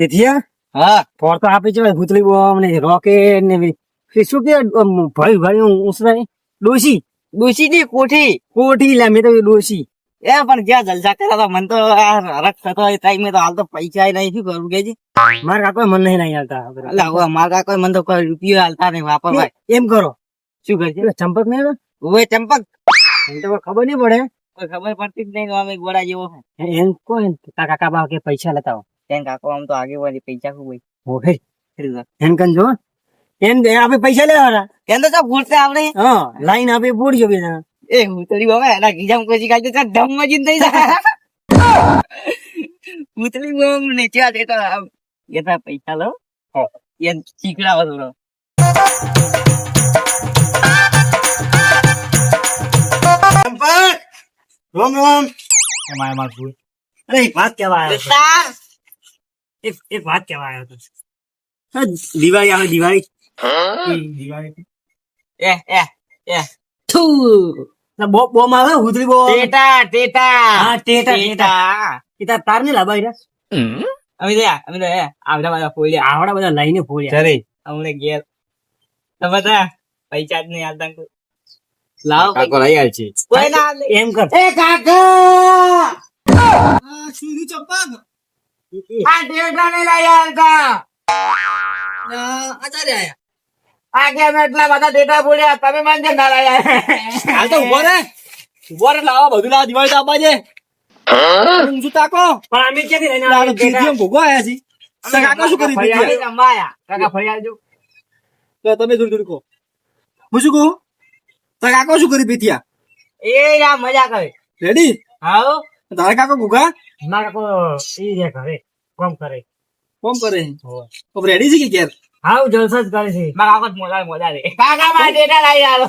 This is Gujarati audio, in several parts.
તેથી હા? ફોર તો આપી છે ભૂતળી બોમ ને રોકેટ ને શું કે ભાઈ ભાઈ ઉસરાય ડોસી ડોસી ની કોઠી? કોઠી લે મેં તો ડોસી એ પણ જ્યાં જલસા કર્યા હતા? મને તો હરખ થતો હોય ટાઈમે તો હાલ તો પૈસા નહીં. શું કરવું કે મારા કાકો મન નહીં નહીં હાલતા એટલે હવે મારા કાકો મને તો કોઈ રૂપિયો હાલતા નહીં વાપરવા. એમ કરો. શું કરશે છે? ચંપક નહીં? ઓવે ચંપક. એમ તો ખબર નહીં પડે. કોઈ ખબર પડતી જ નહીં અમે ગોળા જેવો એમ કોઈ કાકા કાકા કે પૈસા લેતા આવો. તેન કાકો આમ તો આગે વાળી પૈસા ખૂબ હોય? એમ કન જો? એમ દે આપણે પૈસા લેવાના તેન તો ચા ભૂલતે આપણે? હા લાઈન આપે પૂરજો બે જણા એ ઉતરી બાબા એના ગીજામ કોઈ કાઢી તો ધમ મજીન થઈ જાય. ઉતરી બોમ ને ચા દેતા એના પૈસા લો. એન શીખડાવો થોડો. રોમ રોમ. મારા માર ફૂલ અરે વાત કેવા આવ્યો. તાર એક એક વાત કહેવા આવ્યો હતો દિવાળી આવે દિવાળી. દિવાળી એ એ એ. ના, બોમ બોમ આવે ઉધરી બોમ. ટેટા ટેટા. હા ટેટા ટેટા. ટેટા. તાર તાર ને લાભાઈ રહ્યા? અમે તો અમે તો આવડા બધા ફોડ્યા આવડા બધા લઈને ફોડ્યા અરે અમને ઘેર. તો બધા પૈસા જ નહીં કોઈ. લાવો કાકો લઈ આલ છે કોઈ ના એમ કર. એ કાકા! આ ટેટા ને લઈ આવતા આ કે અમે એટલા બધા ફોડ્યા તમે મને ના લાયા હાલ તો ઊભો રે. ઊભો રે લાવો બધું લાવો દિવાળી તો આપવા છે. ઊંચું તાકો. પણ અમે ક્યાંથી લઈને આવ્યા ટેટા? કીધું ભોગવા છી તો શું કરી દીધી અમે કાકા ફરી આવજો તો તમે થોડી થોડી કહો. હું શું કહું? કાકો શું કરી પીથિયા એ યા મજા કરે. રેડી આવો તારા કાકો ગુગા મારા કાકો ઈ રે ઘરે કામ કરે. કોમ કરે? ઓ રેડી છે કે ઘેર હાવ જલસા જ કરે છે. મારા કાકા મોલા મોજા રે કાકા મા ડેટા લઈ આલો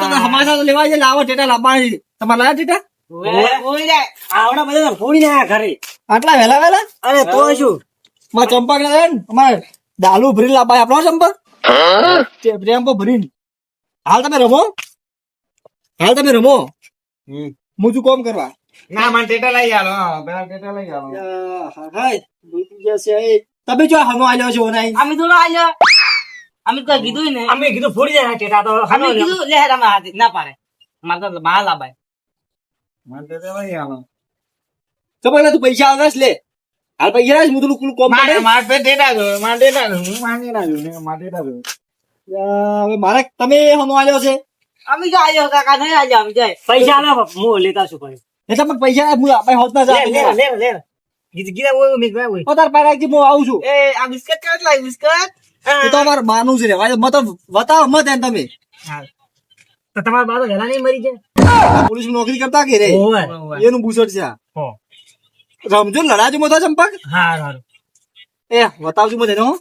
તમે હમાસા તો લેવા છે લાવો ડેટા લાવવાની. તમારે લાયા. આવડા બધા ઘરે. આટલા વેલા અરે તો શું? માં ચંપક ને અમારે દાલુ ભરી લાવવા આપણો ચંપક? તે ટેમ્પો ભરીને. હાલ તમે રમો. હાલ તમે રમો. હું શું કોમ કરવા. ના મને ટેટા લઈ આલો. પેલા ટેટા લઈ આલો. હાય ભૂલી ગયા છે તમે જો હમો આલ્યો છો ઓનાઈ. અમે તો ના આલ્યા. અમે તો કીધું ને. અમે કીધું ફોડી જાય ટેટા તો અમે કીધું લે તમે હાથી ના પાડે. મારે તો બહાર લાભાય મને ટેટા લઈ આલો. તો પહેલા તું પૈસા આવે લે. હાલ પૈસા છે, હું થોડું પેલું કોમ મારે મારે પે ટેટા જો મારે ટેટા જોવે મારે ટેટા જોવે મારે ટેટા જોવે હવે મારે તમે હમો આલ્યો છે? અમે જો આલ્યો કાકા નહીં આલ્યો અમે જાય પૈસા ના હું લેતા છું ભાઈ. એટલે પણ પૈસા હું આપણે હોત ના લે લે લે લે ગીત ઓય મિસ ભાઈ તો તાર રાખજે, હું આવું છું. એ આ બિસ્કટ કેટલા બિસ્કટ. એ તો અમાર માનું છે રે. વાય મત બતાવો મત એમ તમે. તો તમારા બાબા ઘણા નહીં મરી જાય પોલીસ નોકરી કરતા કે રે? એનું બુસટ છે રમજો લડાજો મત ચંપક. હા હારું. એ બતાવજો મને હું.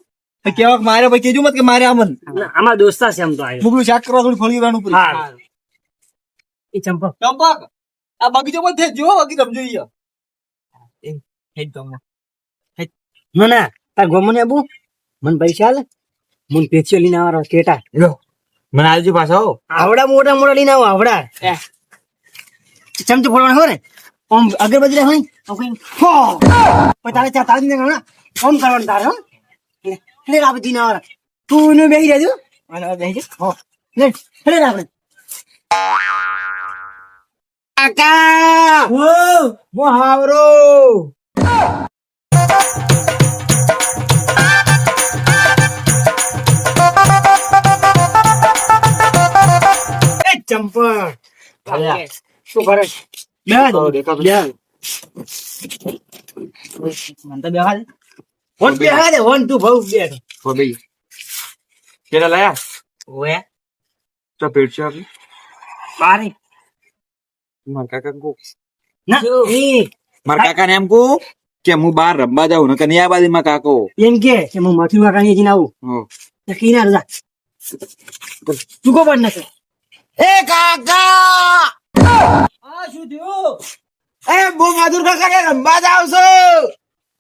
કેવાક મારે ભાઈ કેજો મત કે મારે આમન આમાં દોસ્તા છે આમ તો આવ્યો મુગલું શાક કરવા થોડી ફળી પૂરી હા. એ ચંપક. ચંપક. આ બગીચો પણ થઈ જો બાકી સમજો ઈ હેડ તો ના ના તાર ગોમને આબુ મન પૈસા આલે. મન પેચીઓ લઈને આવવાનો ટેટા મને આવજો પાછો આવડા મોટા મોટા લઈને આવો આવડા. ચમચો ફોડવાનો હોય ને. આમ અગરબત્તી રાખવાની. આમ હો. પછી તારે ચા તાળી ને કરવાનું તારે હો. લે લે રાબ દીના આવરા તું ને બેહી રહેજો. અને બેહી જા. હો. લે લે આપણે કાકા મો હાવરો એ ચંપક શું કરે કેલા લાયા? પેટ છે બારી મારા કાકા? કો ના એ. મારા કાકા ને એમ કહું કે હું બહાર રમવા જાઉં ને કન્યા બાદી માં કાકો. એમ કે કે હું માથું કાકા ને જઈને આવું. હો. તો કિનાર જા તું કો પણ નથી એ કાકા! આ શું થયું? એ બો માધુર કાકા ને રમવા જાવ છો.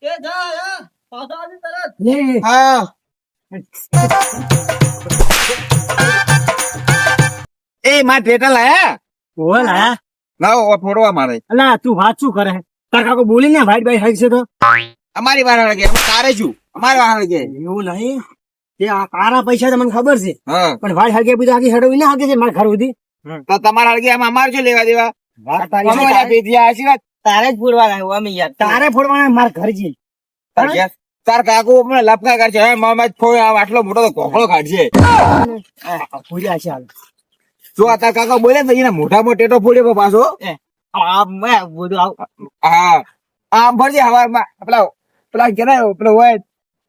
કે જા યા પાછા આવી તરત. લે. હા. એ માં ટેટા લાયા? બોલ હા લાવો ફોડવા મારે. અલા તું વાત શું કરે? તાર કાકો બોલી ને ભાઈ ભાઈ છે તો. અમારી વાર હળગે અમે તારે છું. અમારી વાર હળગે એવું નહીં. તે આ તારા પૈસા તો મને ખબર છે. પણ ભાઈ હાગે બધું આખી હેડો ના હાગે છે મારા ઘર સુધી. તો તમારા હળગે એમાં અમારે શું લેવા દેવા? તારી જ હોય, અમે યાર. તારે ફોડવાના મારા ઘર જી તાર કાકુ અમને લપકા કરશે હવે મામા આ આટલો મોટો તો કોકળો કાઢશે. પૂર્યા છે હાલ. જો આ તાર કાકા બોલે ને એના મોઢામાં ટેટો ફોડ્યો પાછો. આમ બધું આવું. હા આમ ફરજે હવામાં પેલા પેલા કે પેલો હોય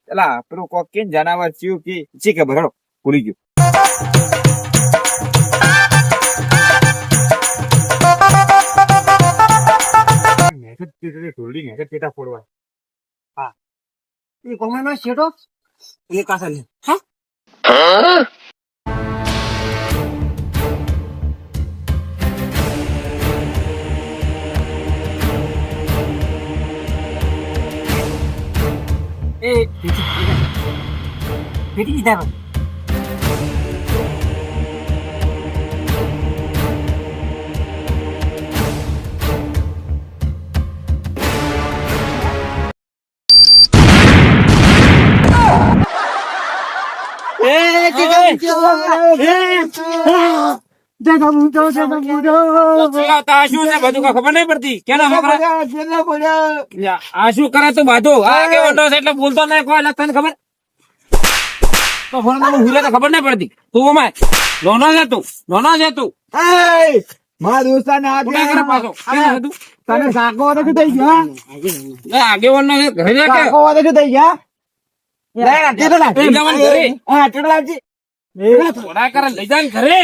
પેલા પેલું કોક કે જનાવર ચીવ કે ચી કે ભરડો ભૂલી ગયો. એ કોમનો શેટો એ કાસા લે. এ বেটি বেটি দিতে হবে Hey, એ પેટી દીધા શું છે બધું ખબર નહીં પડતી કેના આ શું કરે તું બાધો આ એટલે બોલતો નહીં કોઈ ખબર તો ફોનમાં હુરે તો ખબર નહીં પડતી તું લોનો છે તું લોનો છે તું મારા દોસ્તા ને કરે પાછો છે? તને થઈ ગયો ઘરે કે થઈ ગયા લે, લાવ. હા લાવજે થોડા કરે લઈ ને ઘરે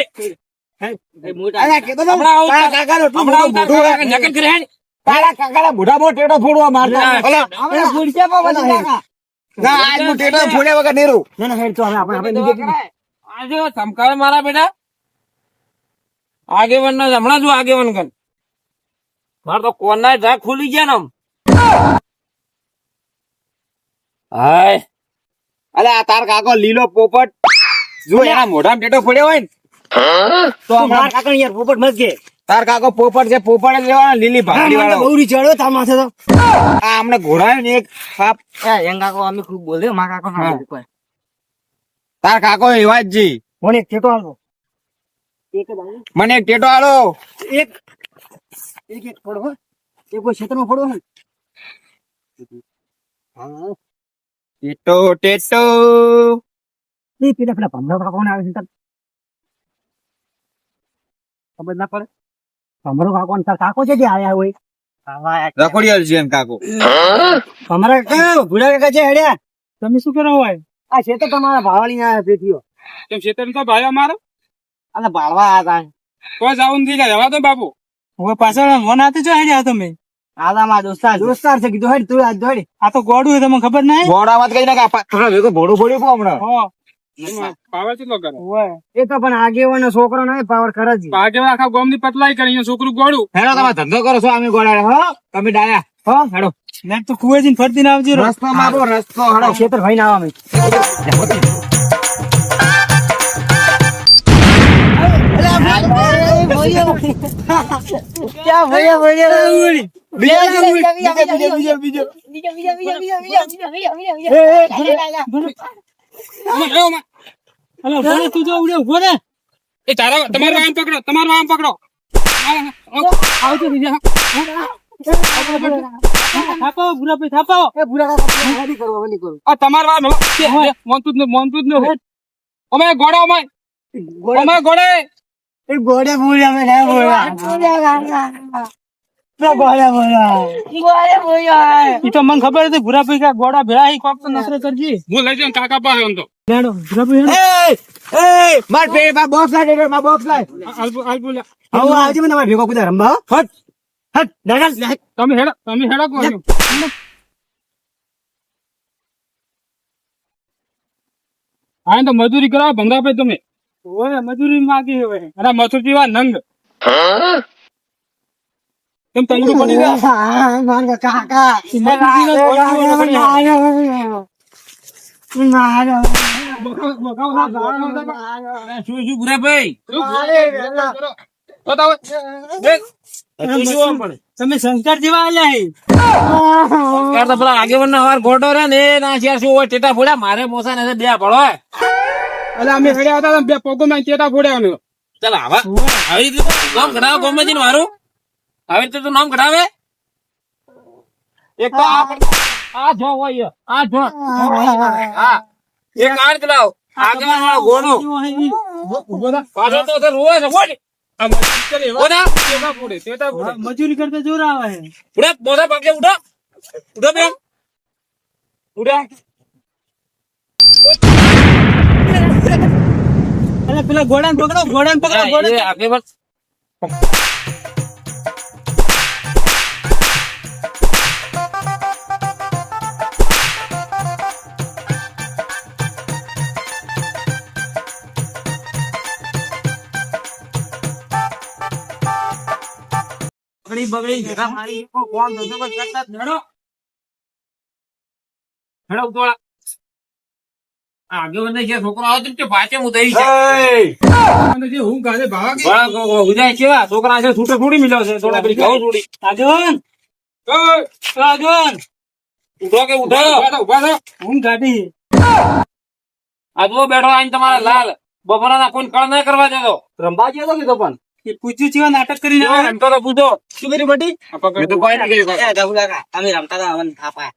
મારા બેટા. આગેવન નો હમણાં જો આગેવન કન. મારે તો કોના જા ખુલી ગયા ને આમ. હાય. અરે આ તાર કાકો લીલો પોપટ. જો એના મોઢામાં ટેટો ફોડ્યો હોય ને તો માર કાકા યાર પોપટ મત કે તાર કાકો પોપટ છે પોપટ જ લીલી ભાગડી વાળો બહુ રી ચડ્યો તાર માથે તો આ અમને ઘોડાયો ને એક સાપ એ યંગ કાકો અમે ખૂબ બોલે માર કાકો ના. કોઈ. તાર કાકો એવા જ જી મને એક ટેટો આલો એક જ આલો. મને એક ટેટો આલો એક એક એક ફોડો હો. એક કોઈ ક્ષેત્રમાં ફોડો હો. હા ટેટો ટેટો એ પેલા પેલા ભમરા કોણ આવે છે ખબર ના પડે? તમારો કાકો ને કાકો છે જે આવ્યા હોય? રખોડિયા છે કાકો. અમારા કાકા ભૂડા કાકા છે હેડ્યા? તમે શું કરો હોય? આ છે તો તમારા ભાવાળી ના પેટીઓ. કેમ શેતર તો ભાઈ અમારો અને ભાળવા આવ્યા કોઈ જાવું નથી કે જવા દો બાપુ. હવે પાછળ મન આતે જો હેડ્યા તમે? આદા દોસ્તાર. દોસ્તાર છે કીધું હેડ તું આ દોડી. આ તો ગોડું તમને ખબર નહીં? ગોડામાં કઈ ના ભેગો ભોડું ભોડ્યું હમણાં. પાવર કેટલો કરે? એ તો પણ આગેવાનો છોકરો નહીં પાવર કરે જ ભાગે આખા ગોમની પતલાઈ કરી છોકરું ગોળું. હેડો તમે ધંધો કરો છો અમે ગોળાડે હો? તમે ડાયા. હો હેડો. ને તો કુવે જઈને ફરતી ના આવજો. રસ્તો મારો રસ્તો હેડો. ખેતર ભાઈ ના આવે ક્યાં ભૈયા ભૈયા? બીજા બીજા બીજા બીજા તું જો ઉડે ઊભો રે. એ તારા તમારો આમ પકડો તમારો આમ પકડો. આવજો બીજા. થાપો ભૂરા ભાઈ થાપો. એ ભૂરા કાકા ગાડી કરો હવે નહીં કરો. આ તમારો આમ મોનતું જ મોનતું જ ન અમે ગોડા અમે. અમે ગોડે એ ગોડે ભૂરા અમે ના ભૂરા તો મને ખબર હતી ભૂરા ભાઈ કા ગોડા ભેળા કોક તો નસરે કરજી. હું લઈ જાઉં કાકા પાસે આમ તો. લેડો ભૂરા એ માર પે માર બોક્સ લાય માર બોક્સ લાય. હાલ હાલ આવો આવજે મને તમારે ભેગો કુદા રંબા હટ. હટ ડગલ તમે હેડો તમે હેડો કહો હા તો મજૂરી કરાવો ભંગાભાઈ તમે. ઓય મજૂરી માગી હવે. અરે નંગ. કેમ તંગડું પડી ગયા મારા કાકા મારો શું શું ભૂરા ભાઈ તો તો દેખ તું શું પડે તમે શંકર જેવા પેલા આગેવાન વાર ગોટો રે ને એ ના યાર શું હોય ટેટા ફોડ્યા મારે મોસા ને બે ભળો એટલે અમે હેડ્યા હતા ને બે પગો માં ચેટા ફોડ્યા ચાલ આવા. આવી રીતે કામ નામ કઢાવ ગોમેજી મારું. આવી રીતે તું નામ કઢાવે? એક તો આ પણ- આ જો હોય આ જો. હા એક કાર ચલાવ આગળ વાળો ઘોડો પાછો તો ઉધર રોવે છે બોલ બોલા મજૂરી કરતા જોર આવે. હે ઉડે મોઢા પગે ઉડો. ઉડો બેન. ઉડે. એટલે પેલા ઘોડા પકડો ઘોડા પકડો ઘોડા એ બગડી બગડી. જગા મારી કો કોણ ધંધો કોઈ કરતા હેડો હેડો ઉતોળા આગેવાન જે છોકરો આવે તે પાછે ઉતરી છે હું! કાલે ભાવા બળા કો- કો ઉજાય કેવા છોકરા છે છૂટે થોડી મિલ્યો છે. થોડા પેલી ઘઉં થોડી આગેવાન! આગેવાન! ઉઠો કે ઉઠો હું ગાડી. આ બેઠો આઈને તમારા લાલ. બપોરના કોઈ કળ ના કરવા દેતો. રંબા ગયો કીધો પણ પૂછ્યું છે નાટક કરીને રમતો તો પૂછો. શું કર્યું બટી મેં તો કોઈ નહીં કર્યું અમે રમતા હતા અમને થાપા.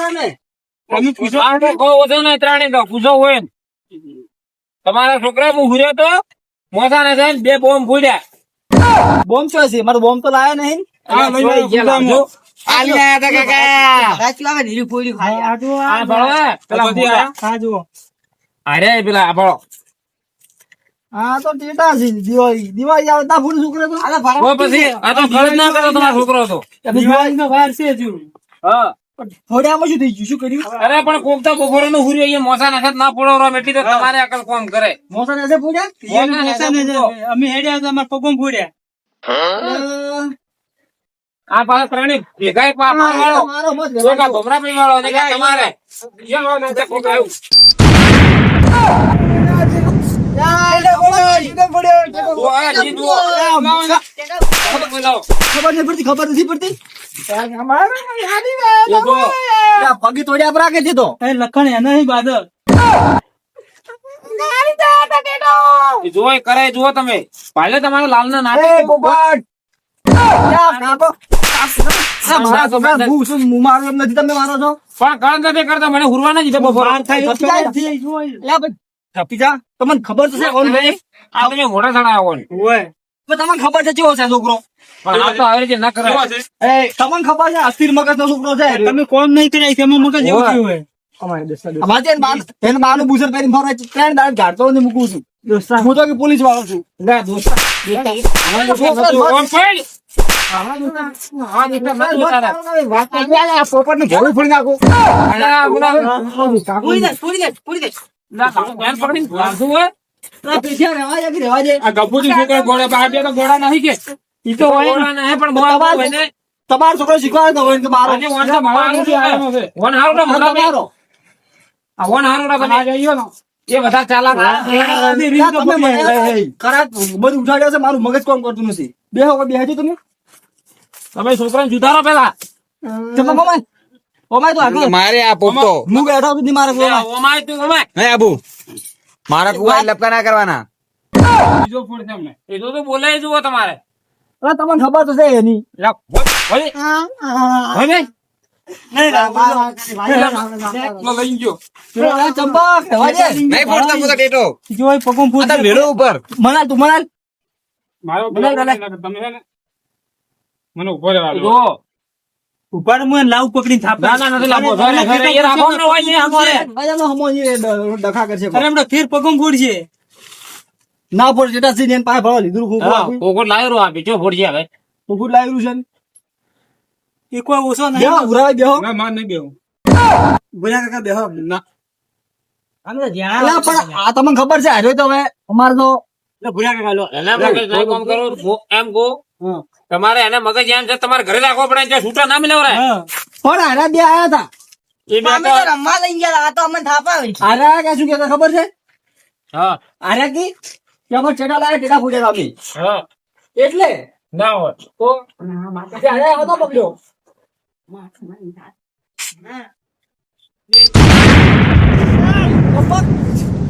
તમે. તમારા છોકરા હું તો મોસા ને થઈને બે બોમ્બ ફૂટ્યા બોમ્બ શું છે મારો બોમ્બ તો લાયો નહીં. હે, પેલા મોટા. આ તો ટેટા છે દિવાળી. દિવાળી આવે તા ફૂલ છોકરો તો તો પછી આ તો ખર્ચ ના કરો તમારો છોકરો તો. દિવાળીનો વાર છે હજુ. હા. થોડામાં શું થઈ ગયું? શું કર્યું? અરે પણ કોક તો બપોરે નું હુર્યો અહીંયા મોસા નાખત ના પડો રો એટલી તો તમારે અકલ કોમ કરે? મોસા ને પૂછ્યા એને મોસાને જ અમે હેડ્યા હતા અમારા પગો ફોડ્યા. આ પાછા ત્રણેય ભેગા વાળો ભમરા પી વાળો તમારે યલો ને તે કોક આવ્યું. તો આ જી જુઓ. બોલાવો. ખબર નથી પડતી જુઓ. તોડ્યા પર રાખે છે તો એ લખણ એના નહીં બાદલ જુઓ કરે જુઓ તમે પાલે તમારા લાલ ના નાટક મારા છોકરા હું શું મારો એમ નથી તમે મારો છો પણ કણ નથી કરતા મને હુરવા ના બપોર થાય નથી જુઓ થપી જા તમને ખબર તો છે કોણ ભાઈ આ તમે મોટા થણા આવો ઓય તમને ખબર છે કેવો છે છોકરો પણ આ તો આવી ના કરે એ તમને ખબર છે અસ્થિર મગજ નો છોકરો છે તમે કોમ નહીં કર્યા તેમાં મગજ એવું. થયું હોય છે. છું છું. પોપટનું ઘોડું ફોડી નાખું તમારે- છોકરો શીખવાડતો હોય કે મારો. વન હારું વન હારું. એ બધા ચાલાક. ઉઠાડ્યો છે મારું મગજ કોમ કરતું નથી. બે હો બે તમે. તમે છોકરાને જુદારો પેલા. ઓમાય તો આગળ. મારે આ પોતો હું બેઠો સુધી મારે બોલાય. ઓમાય તું ઓમાય. હે આબુ. મારા કુવા લપકા ના કરવાના. બીજો ફોડ છે અમને. એ તો તો બોલે જુઓ તમારે. અરે તમને ખબર તો છે એની. હવે હવે મને ઊભો લો, લઈ ગયો. અરે ચંપક રહેવા ઉપર લાવ થાપ ના ના નથી ઘરે ઘરે એ રાખવાનો હોય ને અમારે. મજાનો હમો ડ- ડખા કરશે અરે એમનો ફેર ના પડે જેટા છે ને એને પાસે લીધું ખૂબ હા, કોકો લાવ્યો રો આ બીજો ફોડ હવે? ખૂબ લાવ્યું છે ને. એ કોઈ ઓછો બેહો નહીં બેહો. બોલ્યા કાકા બેહો. ના. આ તમને ખબર છે હારે તો હવે અમારે તો ભૂલ્યા કાકા લો ના એમ કહો તમારે એને મગજ એમ છે તમારે ઘરે રાખવો પડે ત્યાં છૂટા ના મિલાવ પણ હારા બે આયા હતા. એ બે તો તો રમવા લઈ ગયા આ તો અમને થાપા આવી કે શું કહેતા ખબર છે? હા. હારા કી? કે અમારે ટેટા લાયા ટેટા ફૂટ્યા અમે. હા. એટલે? ના હોય. તો? ત્યારે હતો પકડ્યો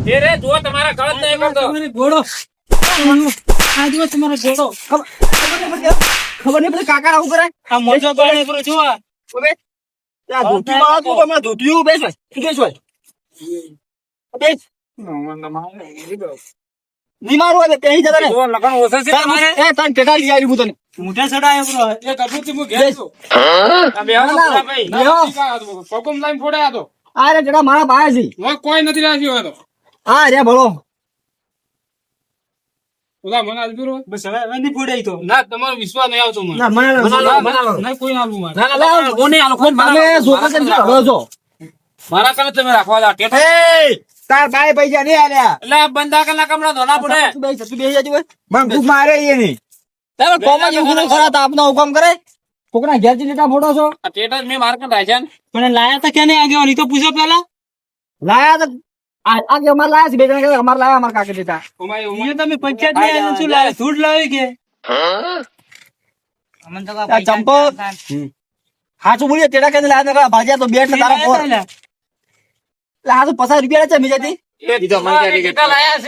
એ રે જુઓ તમારા કળત નહીં કરતો ઘોડો આ દિવસ તમારો ઘોડો. ખબર નહીં પેલા કાકા આવું કરાય આ મોજો ગણે કરો છો. ઓબે આ ધોતી માં તું હમણાં ધોતિયું બેસ ભાઈ તું બેસ ભાઈ બેસ. નહીં મારું હવે પેહી જતા ને લગન ઓછા છે તમારે. એ તાન ટેટા લઈ આવી હું તને. મોઢા સડાય બ્રો એ કબૂતરી હું ઘેર છું. આ બેહો ના, ના, પેલા ભાઈ. બેહો. પગમ લાઈન ફોડાયા તો. આ રે મારા પાસે છે. કોઈ નથી રાખ્યો તો. રે ભલો. ઓલા મને આલજો રો. બસ હવે હવે નહીં ફોડાઈ તો ના તમારો વિશ્વાસ નહીં આવતો મને ના મને ના મને કોઈ ના આલવું મારે. ના, ના, કોને આલો? કોઈ મને છોકરા કેમ હવે જો. મારા કને તમે રાખવા જાઓ. ટેઠે એ તાર બાય પૈસા નહીં આલ્યા એટલે આ બંધા કલાક કમડા ધોના પડે તું બેસી જા, તું બેસી જાજે ભાઈ. બંકુ મારે એ નહીં તમે કોમ જ એવું ખરા તો આપનો હુકમ કરે કોકના ઘેરથી લીટા ફોટો છો આ ટેટા મે મેં માર કને રાખ્યા ને. પણ લાયા તો કેને નહીં આગળ તો પૂછો પેલા લાયા તો આ આ લાયા છે બે જણા કે અમારે લાયા અમારા કાકે લીટા ઓમાય. તમે પંચાયતમાં આવીને શું લાવ્યા ધૂળ લાવી કે? અમને તો ચંપો હાચું બોલીએ તેડા કે લાયા નકર ભાજ્યા તો બેટ તારા પચાસ રૂપિયા છે લાયા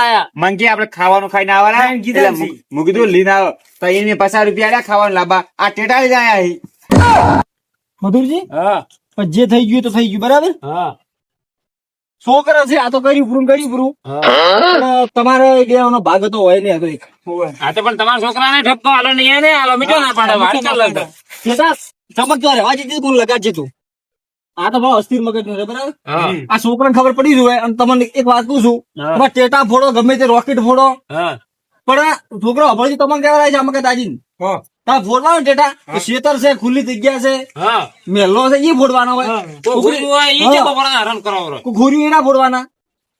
લાયા. મંકી આપણે ખાવાનું ખાઈને આવવાના મૂકી કીધા લઈને આવો તો એને પચાસ રૂપિયા ખાવાનું લાભા. આ ટેટા લઈને આયા હી. મધુરજી? હા. જે થઈ ગયું તો થઈ ગયું બરાબર? હા. છોકરા છે આ તો કર્યું પૂરું કર્યું પૂરું પણ તમારે દેવાનો ભાગ હતો હોય નહીં હતો એક. હા તો પણ તમારા છોકરાને ઠપકો હાલો નહીં એને હાલો મીઠો ના પાડે વાળી ચાલ ચમકતો રહેવા જેથી કોણ લગાડજે તું? આ તો ભાવ અસ્થિર મગજનું છે બરાબર? આ છોકરાને ખબર પડી જ હોય અને તમને એક વાત કહું છું. ટેટા ફોડો ગમે તે રોકેટ ફોડો. પણ આ છોકરો અભળજી તમને કેવા છે આમાં કે દાજી હા. ફોડવાનો ટેટા? શેતર છે ખુલ્લી જગ્યા છે. હા. છે એ ફોડવાનો હોય તો ગુરુ હોય ઈ હા. કે બપોરના હેરાન કરાવો કોઈ ઘોર્યું એના ફોડવાના.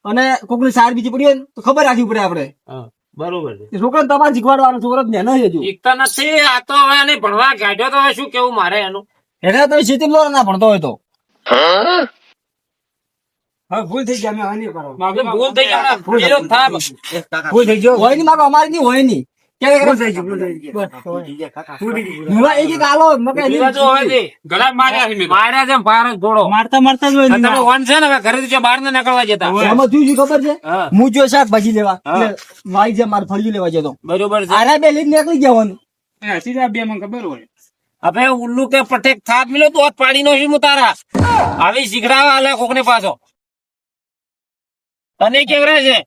અને કોકની સાર બીજી પડી હોય તો ખબર રાખવી પડે આપડે હા બરોબર છે. એ તમારે શીખવાડવાનો છોકરો હજુ. નથી આ તો હવે એને ભણવા કાઢ્યો તો શું કેવું મારે એનું? એટલે તમે શીતી લો ના ભણતો હોય તો. ભૂલ થઈ ગયા મારે ભૂલ થઈ ગયા. ભૂલ થઈ ગયો હોય નહીં માગો અમારી ની હોય તે તો. ને જો ખબર હા. જો શાકભાજી લેવા. વાઈ છે મારે ફળિયું લેવા જતો. બરોબર છે. આરા બે લઈને નીકળી જવાનું. હવે ઉલ્લુ કે પટેક થાપ મિલો તો પાડી નો હું તારા. આવી શીખડાવા આલે કોકને પાછો. તને કેવરે છે?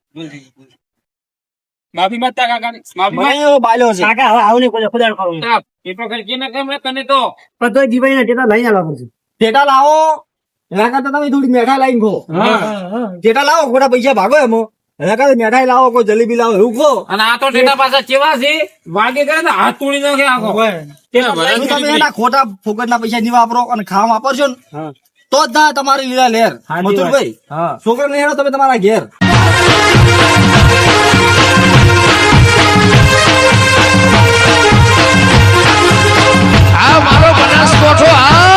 માફી માંગતા કાકા માફી માંગ્યો બાલ્યો છે. કાકા હવે આવું નહીં કોઈ ખુદાડ કરું. તો ખર્ચી ના કેમ રે તને તો? પણ તો જીવાઈ ના ટેટા લઈને આવવા પડશે. ટેટા લાવો. એના કરતા તમે થોડી મેઠા લાવીને ખો. ટેટા લાવો ખોટા પૈસા ભાગો એમો. એના કરતા મેઠાઈ લાવો કોઈ જલેબી લાવો એવું ખો. અને આ તો ટેટા પાછા કેવા છે? વાગે કરે ને હાથ તોડી નાખે આખો. તમે એના ખોટા ફોકટના પૈસા નહીં વાપરો અને ખાવા વાપરશો ને તો જ તમારી લીલા લેર મથુરભાઈ છોકરા નહીં તમે તમારા ઘેર. આ મારો બનાસકોઠો આ